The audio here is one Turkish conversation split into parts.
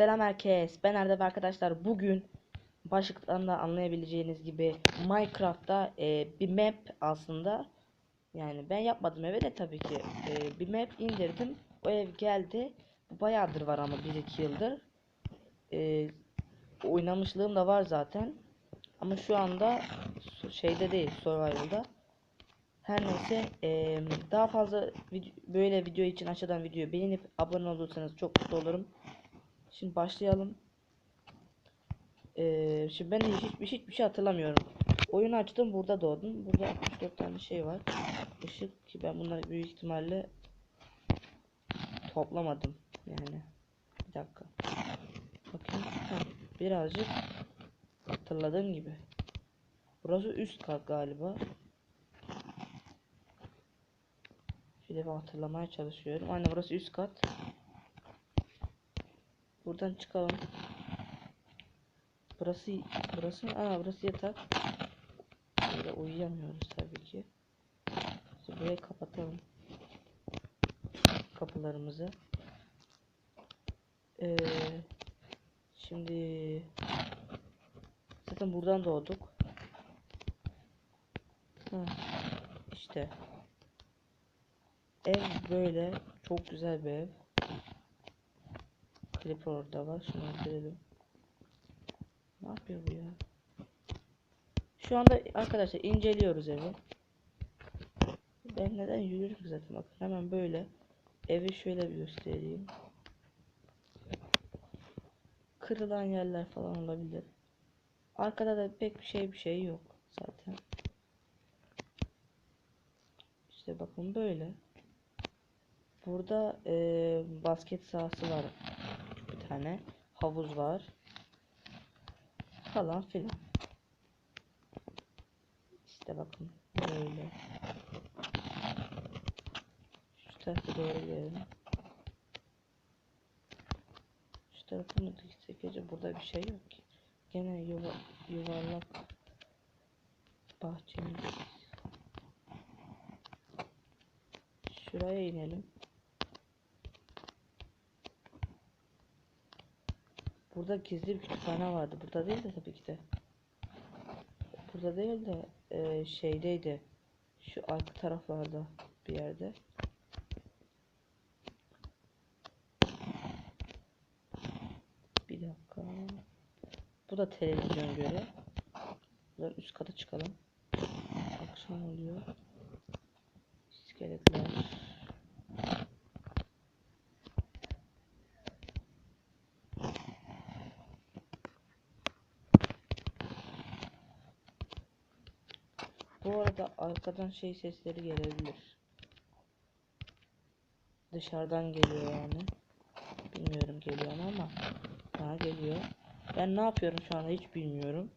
Selam herkes. Ben Erdem arkadaşlar. Bugün başlıktan da anlayabileceğiniz gibi Minecraft'ta e, bir map aslında. Yani ben yapmadım eve de tabii ki. E, bir map indirdim. O ev geldi. Bayağıdır var ama 1-2 yıldır. E, oynamışlığım da var zaten. Ama şu anda şeyde değil, Survival'da. Her neyse e, daha fazla vid- böyle video için aşağıdan videoyu beğenip abone olursanız çok mutlu olurum. Şimdi başlayalım. Ee, şimdi ben hiçbir hiçbir şey hatırlamıyorum. Oyunu açtım burada doğdum. Burada 64 tane şey var. Işık ki ben bunları büyük ihtimalle toplamadım yani. Bir dakika. Bakayım. Ha, birazcık hatırladığım gibi. Burası üst kat galiba. Bir hatırlamaya çalışıyorum. Aynen burası üst kat. Buradan çıkalım. Burası burası aa burası yatak. Böyle uyuyamıyoruz tabii ki. İşte burayı kapatalım. Kapılarımızı. Ee, şimdi zaten buradan doğduk. Ha, işte ev böyle çok güzel bir ev. Klip orada var. Şunu görelim. Ne yapıyor bu ya? Şu anda arkadaşlar inceliyoruz evi. Ben neden yürüyorum zaten bakın hemen böyle evi şöyle bir göstereyim. Kırılan yerler falan olabilir. Arkada da pek bir şey bir şey yok zaten. İşte bakın böyle. Burada eee, basket sahası var tane. Havuz var. Falan filan. İşte bakın böyle. Şu tarafa doğru gelelim. Şu tarafa mı gitsek acaba burada bir şey yok ki. Gene yuva, yuvarlak bahçemiz. Şuraya inelim. Burada gizli bir kütüphane vardı. Burada değil de tabii ki de. Burada değil de e, şeydeydi. Şu arka taraflarda bir yerde. Bir dakika. Bu da televizyon göre. Üst kata çıkalım. Akşam oluyor. Arada arkadan şey sesleri gelebilir. Dışarıdan geliyor yani. Bilmiyorum geliyor mu ama bana geliyor. Ben ne yapıyorum şu anda hiç bilmiyorum.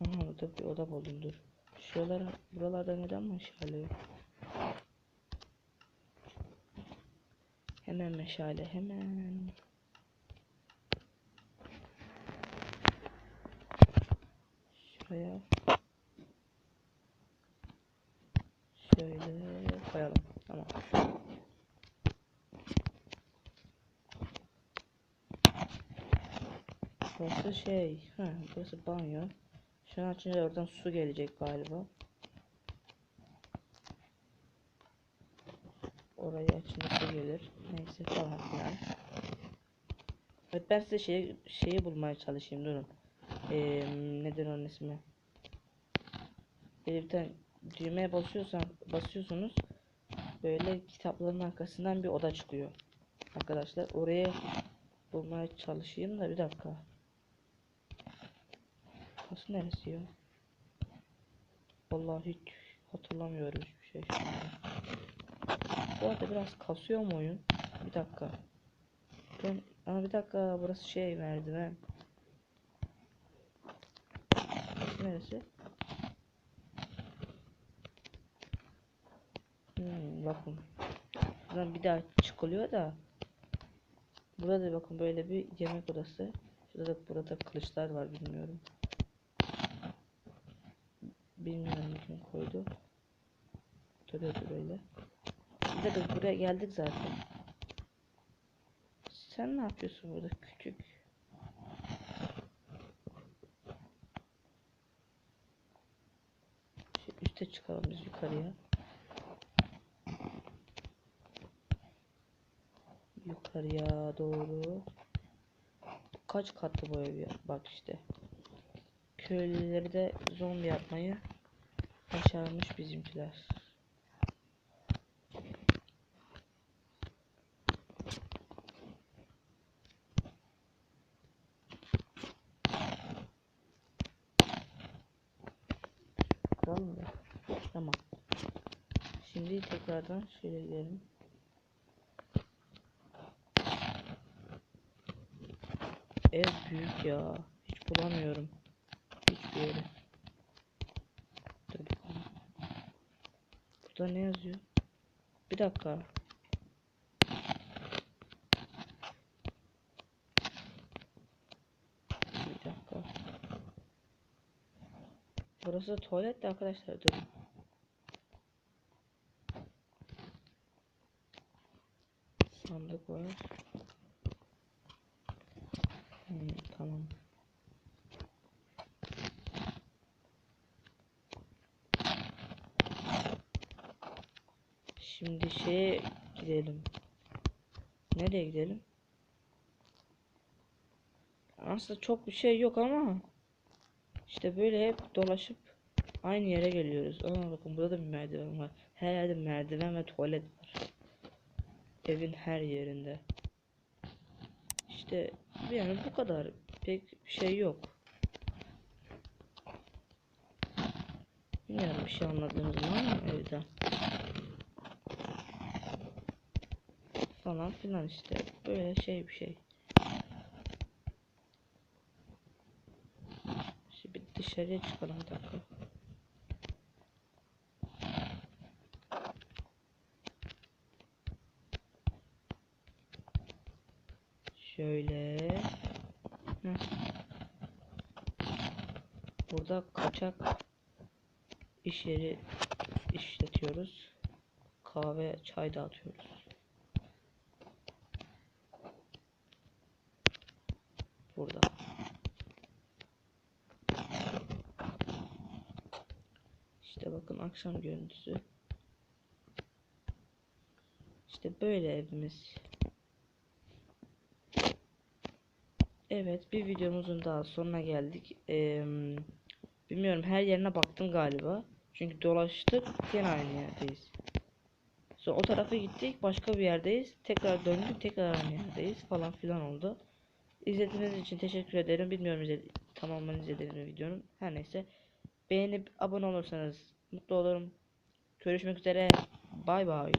Aha burada bir oda buldum dur. Buralarda neden meşale yok? Hemen meşale hemen. Şuraya Şöyle koyalım. Tamam. Burası şey. Ha, burası banyo. Şunu açınca oradan su gelecek galiba. Orayı açınca su gelir. Neyse falan filan. Evet ben size şeyi, şeyi bulmaya çalışayım durun. Ee, nedir onun ismi? Bir tane düğmeye basıyorsan basıyorsunuz böyle kitapların arkasından bir oda çıkıyor. Arkadaşlar oraya bulmaya çalışayım da bir dakika. Burası neresi ya? Vallahi hiç hatırlamıyorum hiçbir şey. Bu arada biraz kasıyor mu oyun? Bir dakika. Ben ama bir dakika burası şey merdiven. Neresi? Hmm, bakın. Buradan bir daha çıkılıyor da. Burada bakın böyle bir yemek odası. Şurada burada kılıçlar var bilmiyorum. Bilmiyorum kim koydu. Duruyordu böyle. Biz de buraya geldik zaten. Sen ne yapıyorsun burada küçük? Şu üste çıkalım biz yukarıya. Yukarıya doğru. Kaç katlı bu ev ya? Bak işte. Köylüleri de zombi yapmayı başarmış bizimkiler. Tamam. Şimdi tekrardan şöyle gidelim. Ev büyük ya. Hiç bulamıyorum. Hiçbir yeri. Burada ne yazıyor? Bir dakika. Bir dakika. Burası tuvalet de arkadaşlar dur. Sandık var. Tamam. Şimdi şeye gidelim. Nereye gidelim? Aslında çok bir şey yok ama işte böyle hep dolaşıp aynı yere geliyoruz. Aa bakın burada da bir merdiven var. Her yerde merdiven ve tuvalet var. Evin her yerinde. İşte yani bu kadar. Pek bir şey yok. Bilmiyorum bir şey anladığınız var mı evden? Falan filan işte. Böyle şey bir şey. Şimdi dışarıya çıkalım dakika. Şöyle. Heh. Burada kaçak iş yeri işletiyoruz. Kahve, çay dağıtıyoruz. Burada. İşte bakın akşam görüntüsü. İşte böyle evimiz. Evet bir videomuzun daha sonuna geldik. Eee, bilmiyorum her yerine baktım galiba. Çünkü dolaştık yine aynı yerdeyiz. Sonra o tarafa gittik başka bir yerdeyiz. Tekrar döndük tekrar aynı yerdeyiz falan filan oldu. İzlediğiniz için teşekkür ederim. Bilmiyorum izledi tamamen izlediğiniz mi videonun. Her neyse. Beğenip abone olursanız mutlu olurum. Görüşmek üzere. Bay bay.